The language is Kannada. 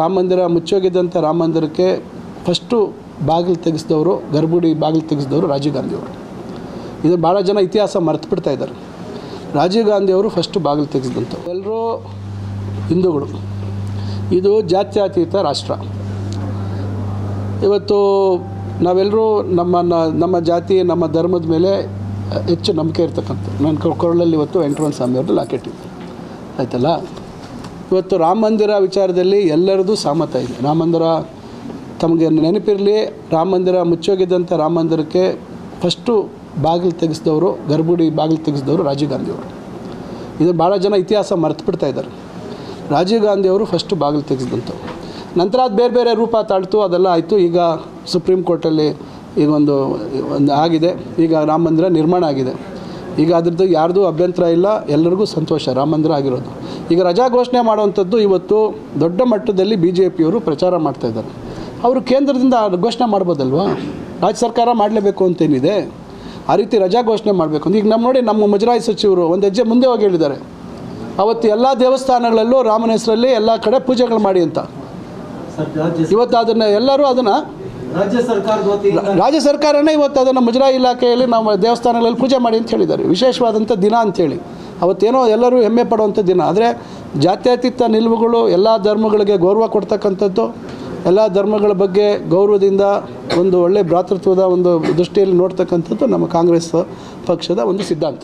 ರಾಮ ಮಂದಿರ ಮುಚ್ಚೋಗಿದ್ದಂಥ ರಾಮ ಮಂದಿರಕ್ಕೆ ಫಸ್ಟು ಬಾಗಿಲು ತೆಗೆಸಿದವರು ಗರ್ಭುಡಿ ಬಾಗಿಲು ತೆಗೆಸಿದವರು ರಾಜೀವ್ ಗಾಂಧಿಯವರು. ಇದು ಭಾಳ ಜನ ಇತಿಹಾಸ ಮರೆತು ಬಿಡ್ತಾ ಇದ್ದಾರೆ. ರಾಜೀವ್ ಗಾಂಧಿಯವರು ಫಸ್ಟು ಬಾಗಿಲು ತೆಗೆಸಿದಂಥವ್ರು. ಎಲ್ಲರೂ ಹಿಂದೂಗಳು. ಇದು ಜಾತ್ಯತೀತ ರಾಷ್ಟ್ರ. ಇವತ್ತು ನಾವೆಲ್ಲರೂ ನಮ್ಮ ನಮ್ಮ ಜಾತಿ, ನಮ್ಮ ಧರ್ಮದ ಮೇಲೆ ಹೆಚ್ಚು ನಂಬಿಕೆ ಇರ್ತಕ್ಕಂಥ ನನ್ನ ಕೊ- ಕೊರಳಲ್ಲಿ ಇವತ್ತು ವೆಂಕಟರಮಣ ಸ್ವಾಮಿಯವ್ರದ್ದು ಲಾಕೆಟ್ ಇದೆ. ಆಯ್ತಲ್ಲ? ಇವತ್ತು ರಾಮ ಮಂದಿರ ವಿಚಾರದಲ್ಲಿ ಎಲ್ಲರದ್ದು ಸಹಮತ ಇದೆ. ರಾಮ ಮಂದಿರ ತಮಗೆ ನೆನಪಿರಲಿ, ರಾಮ ಮಂದಿರ ಮುಚ್ಚೋಗಿದ್ದಂಥ ರಾಮ ಮಂದಿರಕ್ಕೆ ಫಸ್ಟು ಬಾಗಿಲು ತೆಗೆಸಿದವರು ಗರ್ಭುಡಿ ಬಾಗಿಲು ತೆಗೆಸಿದವರು ರಾಜೀವ್ ಗಾಂಧಿಯವರು ಇದು ಭಾಳ ಜನ ಇತಿಹಾಸ ಮರೆತು ಇದ್ದಾರೆ. ರಾಜೀವ್ ಗಾಂಧಿಯವರು ಫಸ್ಟು ಬಾಗಿಲು ತೆಗೆಸಿದಂಥವು ನಂತರ ಅದು ಬೇರೆ ಬೇರೆ ರೂಪ ತಾಳ್ತು, ಅದೆಲ್ಲ ಆಯಿತು. ಈಗ ಸುಪ್ರೀಂ ಕೋರ್ಟಲ್ಲಿ ಈಗ ಒಂದು ಒಂದು ಆಗಿದೆ. ಈಗ ರಾಮ ಮಂದಿರ ನಿರ್ಮಾಣ ಆಗಿದೆ. ಈಗ ಅದ್ರದ್ದು ಯಾರ್ದು ಅಭ್ಯಂತರ ಇಲ್ಲ ಎಲ್ಲರಿಗೂ ಸಂತೋಷ ರಾಮ ಮಂದಿರ ಆಗಿರೋದು. ಈಗ ರಜಾ ಘೋಷಣೆ ಮಾಡುವಂಥದ್ದು ಇವತ್ತು ದೊಡ್ಡ ಮಟ್ಟದಲ್ಲಿ ಬಿ ಜೆ ಪಿಯವರು ಪ್ರಚಾರ ಮಾಡ್ತಾಯಿದ್ದಾರೆ ಅವರು ಕೇಂದ್ರದಿಂದ ಘೋಷಣೆ ಮಾಡ್ಬೋದಲ್ವಾ? ರಾಜ್ಯ ಸರ್ಕಾರ ಮಾಡಲೇಬೇಕು ಅಂತೇನಿದೆ. ಆ ರೀತಿ ರಜಾ ಘೋಷಣೆ ಮಾಡಬೇಕು ಈಗ ನಮ್ಮ ನೋಡಿ ನಮ್ಮ ಮುಜರಾಯಿ ಸಚಿವರು ಒಂದು ಹೆಜ್ಜೆ ಮುಂದೆ ಹೋಗಿ ಹೇಳಿದ್ದಾರೆ. ಅವತ್ತು ಎಲ್ಲ ದೇವಸ್ಥಾನಗಳಲ್ಲೂ ರಾಮನ ಹೆಸರಲ್ಲಿ ಎಲ್ಲ ಕಡೆ ಪೂಜೆಗಳು ಮಾಡಿ ಅಂತ. ಇವತ್ತು ಅದನ್ನು ಎಲ್ಲರೂ ಅದನ್ನು ರಾಜ್ಯ ಸರ್ಕಾರ ರಾಜ್ಯ ಸರ್ಕಾರನೇ ಇವತ್ತು ಅದನ್ನು ಮುಜರಾಯಿ ಇಲಾಖೆಯಲ್ಲಿ ನಾವು ದೇವಸ್ಥಾನಗಳಲ್ಲಿ ಪೂಜೆ ಮಾಡಿ ಅಂತ ಹೇಳಿದ್ದಾರೆ. ವಿಶೇಷವಾದಂಥ ದಿನ ಅಂಥೇಳಿ ಅವತ್ತೇನೋ ಎಲ್ಲರೂ ಹೆಮ್ಮೆ ಪಡುವಂಥ ದಿನ. ಆದರೆ ಜಾತ್ಯತೀತ ನಿಲುವುಗಳು ಎಲ್ಲ ಧರ್ಮಗಳಿಗೆ ಗೌರವ ಕೊಡ್ತಕ್ಕಂಥದ್ದು, ಎಲ್ಲ ಧರ್ಮಗಳ ಬಗ್ಗೆ ಗೌರವದಿಂದ ಒಂದು ಒಳ್ಳೆಯ ಭ್ರಾತೃತ್ವದ ಒಂದು ದೃಷ್ಟಿಯಲ್ಲಿ ನೋಡ್ತಕ್ಕಂಥದ್ದು ನಮ್ಮ ಕಾಂಗ್ರೆಸ್ ಪಕ್ಷದ ಒಂದು ಸಿದ್ಧಾಂತ.